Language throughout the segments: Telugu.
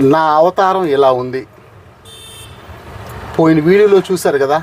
నా అవతారం ఇలా ఉంది. పోయిన వీడియోలో చూశారు కదా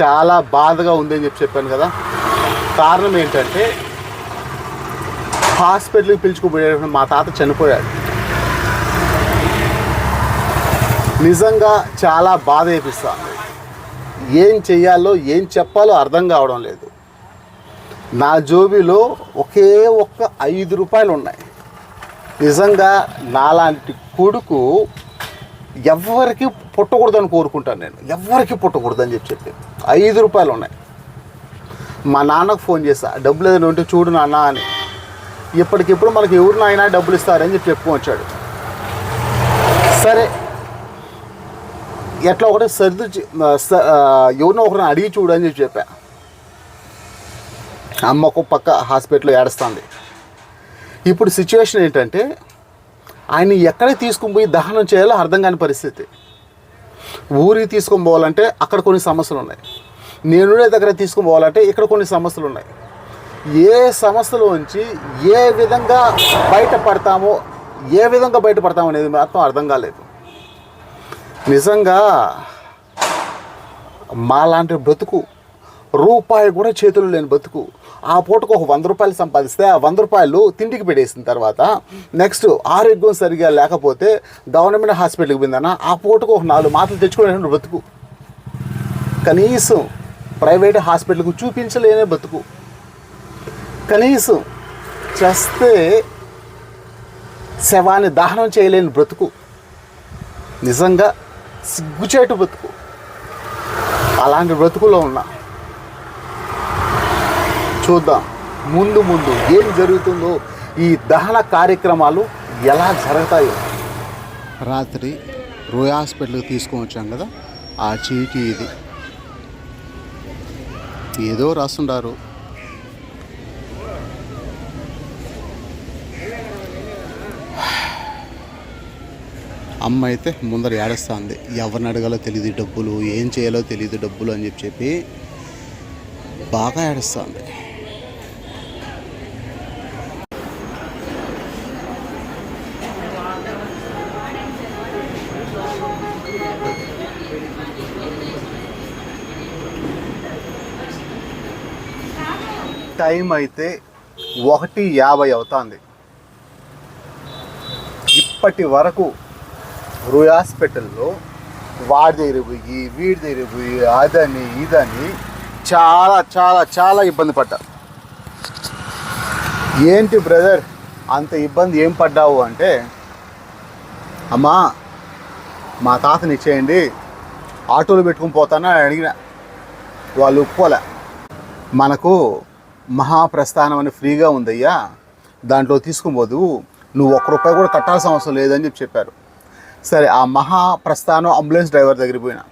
చాలా బాధగా ఉంది అని చెప్పి చెప్పాను కదా. కారణం ఏంటంటే హాస్పిటల్కి పిలుచుకుపోయేటప్పుడు మా తాత చనిపోయాడు. నిజంగా చాలా బాధ వేపిస్తుంది. ఏం చెయ్యాలో ఏం చెప్పాలో అర్థం కావడం లేదు. నా జోబీలో ఒకే ఒక్క ఐదు రూపాయలు ఉన్నాయి. నిజంగా నాలాంటి కొడుకు ఎవరికి పుట్టకూడదని కోరుకుంటాను నేను. ఎవరికి పుట్టకూడదని చెప్పి చెప్పి. ఐదు రూపాయలు ఉన్నాయి. మా నాన్నకు ఫోన్ చేస్తా డబ్బులు ఏదైనా ఉంటే చూడు నాన్న అని. ఇప్పటికిప్పుడు మనకి ఎవరు నాయన డబ్బులు ఇస్తారని చెప్పి చెప్పుకొచ్చాడు సరే. ఎట్లా ఒకటి సర్దు స- ఎవరినో ఒకరిని అడిగి చూడని చెప్పి చెప్పా. అమ్మకు పక్క హాస్పిటల్లో ఏడుస్తుంది. ఇప్పుడు సిచ్యువేషన్ ఏంటంటే ఆయన ఎక్కడ తీసుకుని పోయి దహనం చేయాలో అర్థం కాని పరిస్థితి. ఊరికి తీసుకొని పోవాలంటే అక్కడ కొన్ని సమస్యలు ఉన్నాయి. నేను దగ్గర తీసుకొని పోవాలంటే ఇక్కడ కొన్ని సమస్యలు ఉన్నాయి. ఏ సమస్యలోంచి ఏ విధంగా బయటపడతామో ఏ విధంగా బయటపడతామో అనేది మాత్రం అర్థం కాలేదు. నిజంగా మాలాంటి బ్రతుకు రూపాయి కూడా చేతులు లేని బతుకు ఆ పూటకు ఒక వంద రూపాయలు సంపాదిస్తే ఆ వంద రూపాయలు తిండికి పెట్టేసిన తర్వాత నెక్స్ట్ ఆరోగ్యం సరిగా లేకపోతే గవర్నమెంట్ హాస్పిటల్కి పోయిందన్న ఆ పూటకు ఒక నాలుగు మాటలు తెచ్చుకునే బతుకు కనీసం ప్రైవేట్ హాస్పిటల్కు చూపించలేని బతుకు కనీసం చేస్తే శవాన్ని దహనం చేయలేని బ్రతుకు. నిజంగా సిగ్గుచేటు బ్రతుకు. అలాంటి బ్రతుకులో ఉన్నా. చూద్దాం. ముందు ముందు ఏం జరుగుతుందో ఈ దహన కార్యక్రమాలు ఎలా జరుగుతాయో. రాత్రి రోయ్ హాస్పిటల్కి తీసుకొని వచ్చాం కదా ఆ చీటీ ఇది. ఏదో రాస్తుండారు. అమ్మ అయితే ముందర ఏడుస్తుంది. ఎవరిని అడగాలో తెలియదు డబ్బులు ఏం చేయాలో తెలియదు డబ్బులు అని చెప్పి చెప్పి బాగా ఏడుస్తుంది. టైం అయితే ఒకటి యాభై అవుతుంది. ఇప్పటి వరకు రూయ్ హాస్పిటల్లో వాడి దగ్గర పోయి వీడి దగ్గర పోయి అదని ఇదని చాలా చాలా చాలా ఇబ్బంది పడ్డా. ఏంటి బ్రదర్ అంత ఇబ్బంది ఏం పడ్డావు అంటే అమ్మా మా తాతని ఇచ్చేయండి ఆటోలో పెట్టుకుని పోతానని అడిగిన. వాళ్ళు ఒప్పుకోలే. మనకు మహాప్రస్థానం అని ఫ్రీగా ఉందయ్యా. దాంట్లో తీసుకుపోదు నువ్వు ఒక్క రూపాయి కూడా కట్టాల్సిన అవసరం లేదని చెప్పి చెప్పారు. సరే ఆ మహాప్రస్థానం అంబులెన్స్ డ్రైవర్ దగ్గరికి పోయినా.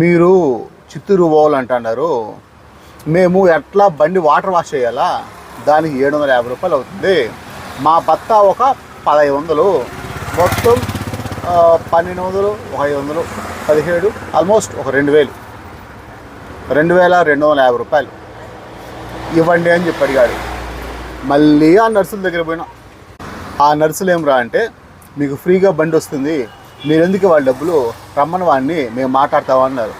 మీరు చిత్తూరు పోవాలంటున్నారు. మేము ఎట్లా బండి వాటర్ వాష్ చేయాలా? దానికి ఏడు వందల యాభై రూపాయలు అవుతుంది. మా భర్త ఒక పదహైదు వందలు. మొత్తం పన్నెండు వందలు ఒక ఐదు వందలు పదిహేడు ఆల్మోస్ట్ ఒక రెండు వేలు. రెండు వేల రెండు వందల యాభై రూపాయలు. ఇవ్వండి అని చెప్పి అడిగాడు. మళ్ళీ ఆ నర్సుల దగ్గర పోయినా. ఆ నర్సులు ఏం రా అంటే మీకు ఫ్రీగా బండి వస్తుంది. మీరు ఎందుకు వాళ్ళ డబ్బులు? రమ్మని వాడిని మేము మాట్లాడతామన్నారు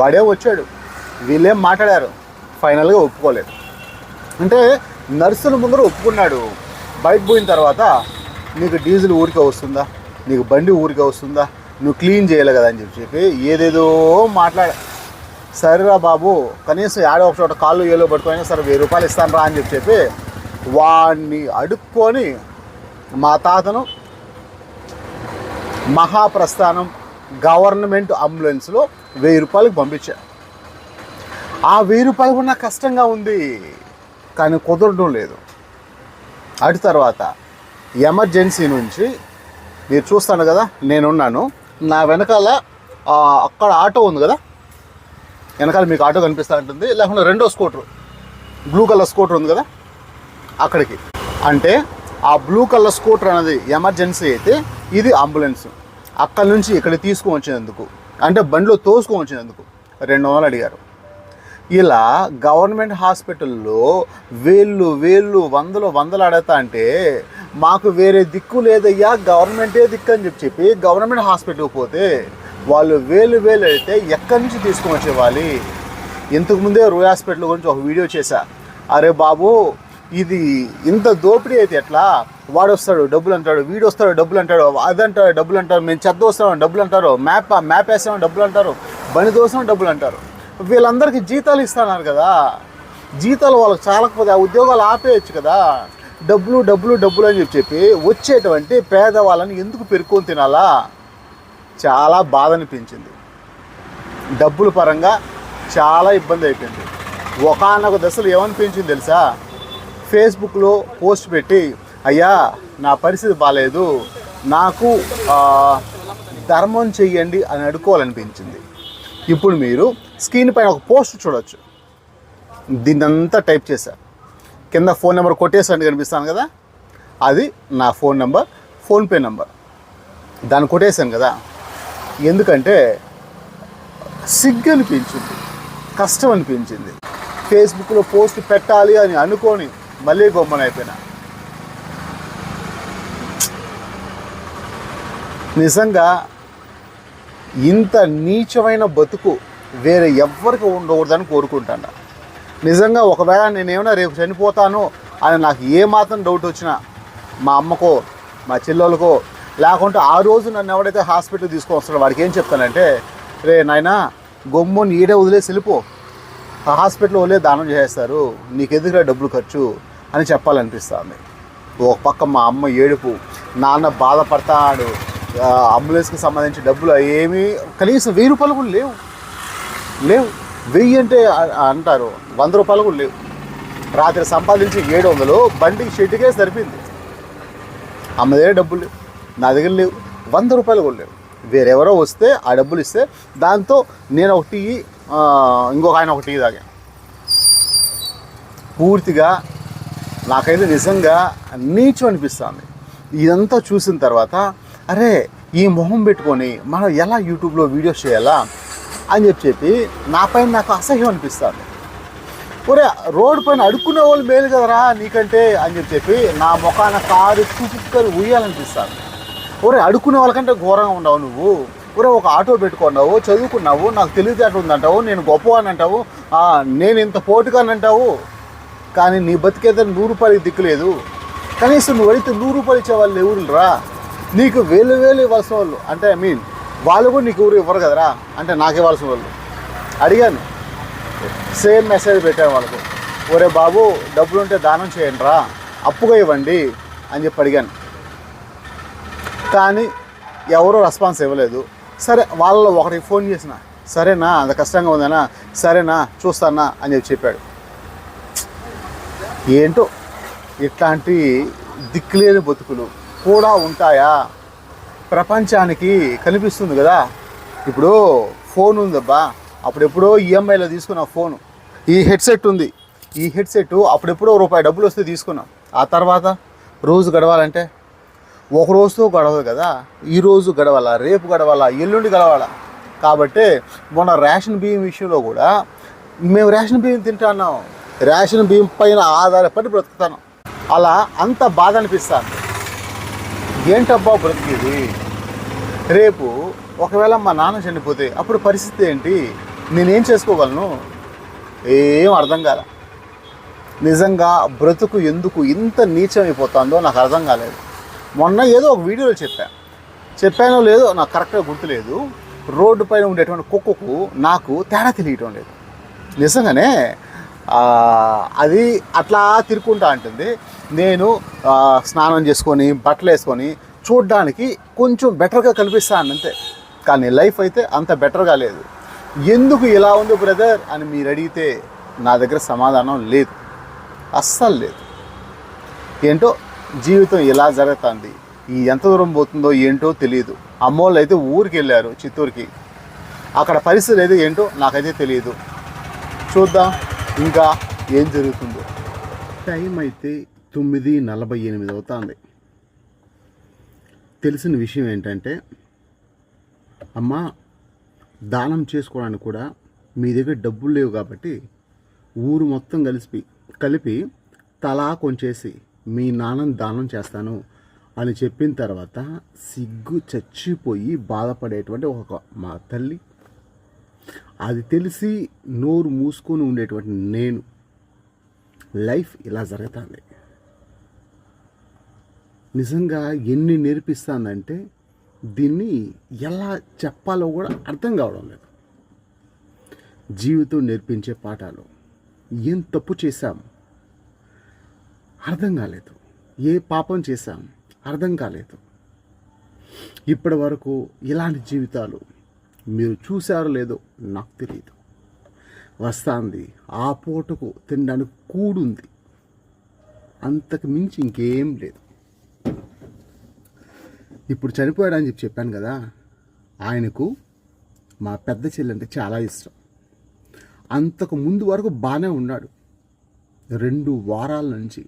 వాడే వచ్చాడు. వీళ్ళేం మాట్లాడారు? ఫైనల్గా ఒప్పుకోలేదు. అంటే నర్సుల ముందర ఒప్పుకున్నాడు. బయట పోయిన తర్వాత నీకు డీజిల్ ఊరికే వస్తుందా? నీకు బండి ఊరికే వస్తుందా? నువ్వు క్లీన్ చేయలే కదా అని చెప్పి చెప్పి ఏదేదో మాట్లాడా సరేరా బాబు కనీసం ఏడో ఒక చోట కాళ్ళు ఏలో పట్టుకొని సరే వెయ్యి రూపాయలు ఇస్తాను రా అని చెప్పి చెప్పి వాడిని అడుక్కొని మా తాతను మహాప్రస్థానం గవర్నమెంట్ అంబులెన్స్లో వెయ్యి రూపాయలకు పంపించా. ఆ వెయ్యి రూపాయలు కూడా కష్టంగా ఉంది కానీ కుదరడం లేదు. అటు తర్వాత ఎమర్జెన్సీ నుంచి మీరు చూస్తాను కదా నేనున్నాను. నా వెనకాల అక్కడ ఆటో ఉంది కదా వెనకాల మీకు ఆటో కనిపిస్తూ ఉంటుంది. లేకుండా రెండో స్కూటర్. బ్లూ కలర్ స్కూటర్ ఉంది కదా? అక్కడికి. అంటే ఆ బ్లూ కలర్ స్కూటర్ అనేది ఎమర్జెన్సీ అయితే ఇది అంబులెన్స్. అక్కడి నుంచి ఇక్కడ తీసుకుని వచ్చినందుకు. అంటే బండిలో తోసుకొని వచ్చినందుకు. రెండు వందలు అడిగారు. ఇలా గవర్నమెంట్ హాస్పిటల్లో వేళ్ళు వేళ్ళు వందలు వందలు అడతా అంటే మాకు వేరే దిక్కు లేదయ్యా గవర్నమెంటే దిక్కు అని చెప్పి చెప్పి గవర్నమెంట్ హాస్పిటల్కి పోతే వాళ్ళు వేలు వేలు అయితే ఎక్కడి నుంచి తీసుకొని వచ్చేవాలి? ఇంతకుముందే రూయ్ హాస్పిటల్ గురించి ఒక వీడియో చేశా. అరే బాబు ఇది ఇంత దోపిడీ అయితే ఎట్లా? వాడు వస్తాడు డబ్బులు అంటాడు వీడు వస్తాడు డబ్బులు అంటాడు అదంటాడు డబ్బులు అంటారు మేము చెత్త వస్తామని డబ్బులు అంటారు మ్యాప్ మ్యాప్ వేస్తామని డబ్బులు అంటారు బండి దోసం డబ్బులు అంటారు. వీళ్ళందరికీ జీతాలు ఇస్తున్నారు కదా. జీతాలు వాళ్ళకి చాలకపోతే ఆ ఉద్యోగాలు ఆపేయచ్చు కదా. డబ్బులు డబ్బులు డబ్బులు అని చెప్పి చెప్పి వచ్చేటువంటి పేదవాళ్ళని ఎందుకు పెరుక్కొని తినాలా? చాలా బాధ అనిపించింది. డబ్బుల పరంగా చాలా ఇబ్బంది అయిపోయింది. ఒకనొక దశలు ఏమనిపించింది తెలుసా? ఫేస్బుక్లో పోస్ట్ పెట్టి అయ్యా నా పరిస్థితి బాగాలేదు నాకు ధర్మం చెయ్యండి అని అడుకోవాలనిపించింది ఇప్పుడు మీరు స్క్రీన్ పైన ఒక పోస్ట్ చూడొచ్చు. దీన్నంతా టైప్ చేశా. కింద ఫోన్ నెంబర్ కొట్టేసండి కనిపిస్తాను కదా? అది నా ఫోన్ నెంబర్ ఫోన్పే నెంబర్. దాన్ని కొట్టేశాను కదా? ఎందుకంటే సిగ్గు అనిపించింది కష్టం అనిపించింది ఫేస్బుక్లో పోస్ట్ పెట్టాలి అని అనుకొని మళ్ళీ గొమ్మన అయిపోయినా నిజంగా ఇంత నీచమైన బతుకు వేరే ఎవ్వరికి ఉండకూడదని కోరుకుంటాను. నిజంగా ఒకవేళ నేనేమైనా రేపు చనిపోతాను అని నాకు ఏమాత్రం డౌట్ వచ్చినా మా అమ్మకో మా చెల్లెలకో లేకుంటే ఆ రోజు నన్ను ఎవడైతే హాస్పిటల్ తీసుకొని వస్తాడో వాడికి ఏం చెప్తానంటే రే నాయనా గొమ్ముని ఈడే వదిలేసి వెళ్ళిపో. ఆ హాస్పిటల్ వదిలే దానం చేసేస్తారు. నీకు ఎదుగురా డబ్బులు ఖర్చు? అని చెప్పాలనిపిస్తుంది. ఒక పక్క మా అమ్మ ఏడుపు. నాన్న బాధపడతాడు. అంబులెన్స్కి సంబంధించి డబ్బులు ఏమీ కనీసం వెయ్యి రూపాయలు కూడా లేవు. లేవు. వెయ్యి అంటే అంటారు. వంద రూపాయలు కూడా లేవు. రాత్రి సంపాదించి ఏడు వందలు బండికి షెడ్డుకే సరిపోయింది అమ్మ దగ్గర డబ్బులు లేవు. నా దగ్గర లేవు. వంద రూపాయలు కూడా లేవు. వేరెవరో వస్తే ఆ డబ్బులు ఇస్తే దాంతో నేను ఒకటి ఇంకొక ఆయన ఒకటి తాగాను. పూర్తిగా నాకైతే నిజంగా నీచు అనిపిస్తుంది. ఇదంతా చూసిన తర్వాత అరే ఈ మొహం పెట్టుకొని మనం ఎలా యూట్యూబ్లో వీడియోస్ చేయాలా అని చెప్పి చెప్పి నాకు అసహ్యం అనిపిస్తుంది. ఒరే రోడ్ పైన అడుక్కునే వాళ్ళు మేలు కదరా నీకంటే అని చెప్పి చెప్పి నా ముఖాన కారు చుక్కలు ఉయ్యాలనిపిస్తుంది ఒరే అడుక్కునే వాళ్ళకంటే ఘోరంగా ఉన్నావు నువ్వు. ఒరే ఒక ఆటో పెట్టుకున్నావు చదువుకున్నావు నాకు తెలివితేట ఉందంటావు నేను గొప్పవాడిని అంటావు నేను ఇంత పోటుగాని అంటావు. కానీ నీ బతికేదో నూరు రూపాయలకి దిక్కులేదు కనీసం నువ్వు అడిగితే నూరు రూపాయలు ఇచ్చే వాళ్ళు ఎవరు రా? నీకు వేలు వేలు ఇవ్వాల్సిన వాళ్ళు అంటే ఐ మీన్ వాళ్ళు కూడా నీకు ఎవరు ఇవ్వరు కదరా? అంటే నాకు ఇవ్వాల్సిన వాళ్ళు. అడిగాను. సేమ్ మెసేజ్ పెట్టాను వాళ్ళకు. ఒరే బాబు డబ్బులు ఉంటే దానం చేయండి రా అప్పుగా ఇవ్వండి అని చెప్పి అడిగాను. కానీ ఎవరూ రెస్పాన్స్ ఇవ్వలేదు. సరే వాళ్ళలో ఒకరికి ఫోన్ చేసిన సరేనా అంత కష్టంగా ఉందనా సరేనా చూస్తానా అని చెప్పి చెప్పాడు. ఏంటో ఇట్లాంటి దిక్కులేని బతుకులు కూడా ఉంటాయా? ప్రపంచానికి కనిపిస్తుంది కదా. ఇప్పుడు ఫోన్ ఉందబ్బా. అప్పుడెప్పుడో ఈఎంఐలో తీసుకున్న ఫోను. ఈ హెడ్సెట్ ఉంది. ఈ హెడ్సెట్ అప్పుడెప్పుడో రూపాయి డబ్బులు వస్తే తీసుకున్నాం. ఆ తర్వాత రోజు గడవాలంటే ఒక రోజుతో గడవదు కదా. ఈ రోజు గడవాలా రేపు గడవాలా ఎల్లుండి గడవాలా. కాబట్టి మొన్న రేషన్ బియ్యం విషయంలో కూడా మేము రేషన్ బియ్యం తింటున్నాం రేషన్ బియ్యం పైన ఆధారపడి బ్రతుకుతాను. అలా అంత బాధ అనిపిస్తాను ఏంటబ్బా బ్రతికేది? రేపు ఒకవేళ మా నాన్న చనిపోతే అప్పుడు పరిస్థితి ఏంటి? నేనేం చేసుకోగలను? ఏం అర్థం కాల. నిజంగా బ్రతుకు ఎందుకు ఇంత నీచమైపోతుందో నాకు అర్థం కాలేదు. మొన్న ఏదో ఒక వీడియోలో చెప్పాను చెప్పానో లేదో నాకు కరెక్ట్గా గుర్తులేదు. రోడ్డు పైన ఉండేటువంటి కుక్కకు నాకు తేడా తెలియటం లేదు. నిజంగానే అది అట్లా తిరుక్కుంటా ఉంటుంది నేను స్నానం చేసుకొని బట్టలు వేసుకొని చూడ్డానికి కొంచెం బెటర్గా కనిపిస్తాను అంతే. కానీ లైఫ్ అయితే అంత బెటర్గా లేదు. ఎందుకు ఇలా ఉంది బ్రదర్ అని మీరు అడిగితే నా దగ్గర సమాధానం లేదు. అస్సలు లేదు. ఏంటో జీవితం ఇలా జరుగుతుంది? ఈ ఎంత దూరం పోతుందో ఏంటో తెలియదు. అమ్మోళ్ళు అయితే ఊరికి వెళ్ళారు చిత్తూరుకి. అక్కడ పరిస్థితులు అయితే ఏంటో నాకైతే తెలియదు. చూద్దాం. ఇంకా ఏం జరుగుతుందో. టైం అయితే తొమ్మిది నలభై ఎనిమిది అవుతుంది. తెలిసిన విషయం ఏంటంటే అమ్మ దానం చేసుకోవడానికి కూడా మీ దగ్గర డబ్బులు లేవు కాబట్టి ఊరు మొత్తం కలిపి కలిపి తలా కొంచేసి మీ నాన్నని దానం చేస్తాను అని చెప్పిన తర్వాత సిగ్గు చచ్చిపోయి బాధపడేటువంటి ఒక మా తల్లి. అది తెలిసి నోరు మూసుకొని ఉండేటువంటి నేను. లైఫ్ ఇలా జరుగుతుంది. నిజంగా ఎన్ని నేర్పిస్తానంటే దీన్ని ఎలా చెప్పాలో కూడా అర్థం కావడం లేదు. జీవితం నేర్పించే పాఠాలు. ఏం తప్పు చేశాము అర్థం కాలేదు. ఏ పాపం చేశాం అర్థం కాలేదు. ఇప్పటి వరకు ఇలాంటి జీవితాలు మీరు చూశారో లేదో నాకు తెలియదు వస్తాంది ఆ పూటకు తినడానికి కూడుంది. అంతకు మించి ఇంకేం లేదు. ఇప్పుడు చనిపోయాడని చెప్పి చెప్పాను కదా ఆయనకు మా పెద్ద చెల్లి అంటే చాలా ఇష్టం. అంతకు ముందు వరకు బాగానే ఉన్నాడు. రెండు వారాల నుంచి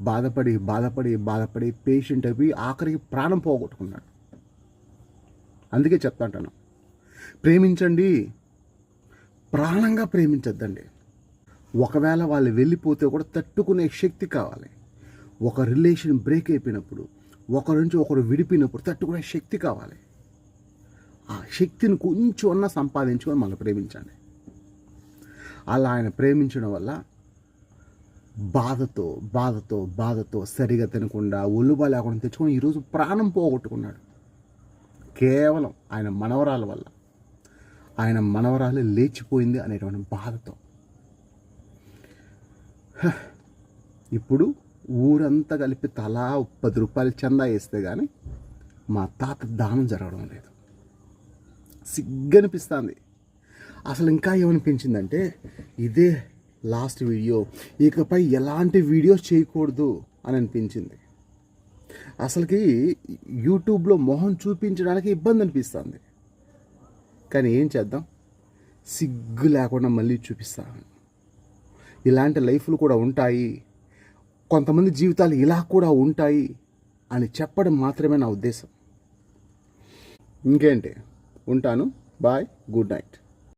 బాధపడి బాధపడి బాధపడి పేషెంట్ అయిపోయి ఆఖరికి ప్రాణం పోగొట్టుకున్నాడు. అందుకే చెప్తాంటాను ప్రేమించండి. ప్రాణంగా ప్రేమించద్దండి. ఒకవేళ వాళ్ళు వెళ్ళిపోతే కూడా తట్టుకునే శక్తి కావాలి. ఒక రిలేషన్ బ్రేక్ అయిపోయినప్పుడు ఒకరి నుంచి ఒకరు విడిపోయినప్పుడు తట్టుకునే శక్తి కావాలి. ఆ శక్తిని కొంచెం అన్నా సంపాదించుకొని మళ్ళీ ప్రేమించండి అలా ఆయన ప్రేమించడం వల్ల బాధతో బాధతో బాధతో సరిగా తినకుండా ఒళ్ళుబా లేకుండా తెచ్చుకొని ఈరోజు ప్రాణం పోగొట్టుకున్నాడు. కేవలం ఆయన మనవరాల వల్ల. ఆయన మనవరాలు లేచిపోయింది అనేటువంటి బాధతో. ఇప్పుడు ఊరంతా కలిపి తలా పది రూపాయలు చందా వేస్తే కానీ మా తాత దానం జరగడం లేదు. సిగ్గనిపిస్తుంది. అసలు ఇంకా ఏమనిపించిందంటే ఇదే లాస్ట్ వీడియో. ఇకపై ఎలాంటి వీడియోస్ చేయకూడదు అని అనిపించింది. అసలుకి యూట్యూబ్లో మొహం చూపించడానికి ఇబ్బంది అనిపిస్తుంది. కానీ ఏం చేద్దాం? సిగ్గు లేకుండా మళ్ళీ చూపిస్తాను ఇలాంటి లైఫ్లు కూడా ఉంటాయి. కొంతమంది జీవితాలు ఇలా కూడా ఉంటాయి అని చెప్పడం మాత్రమే నా ఉద్దేశం. ఇంకేంటి? ఉంటాను. బాయ్. Good night.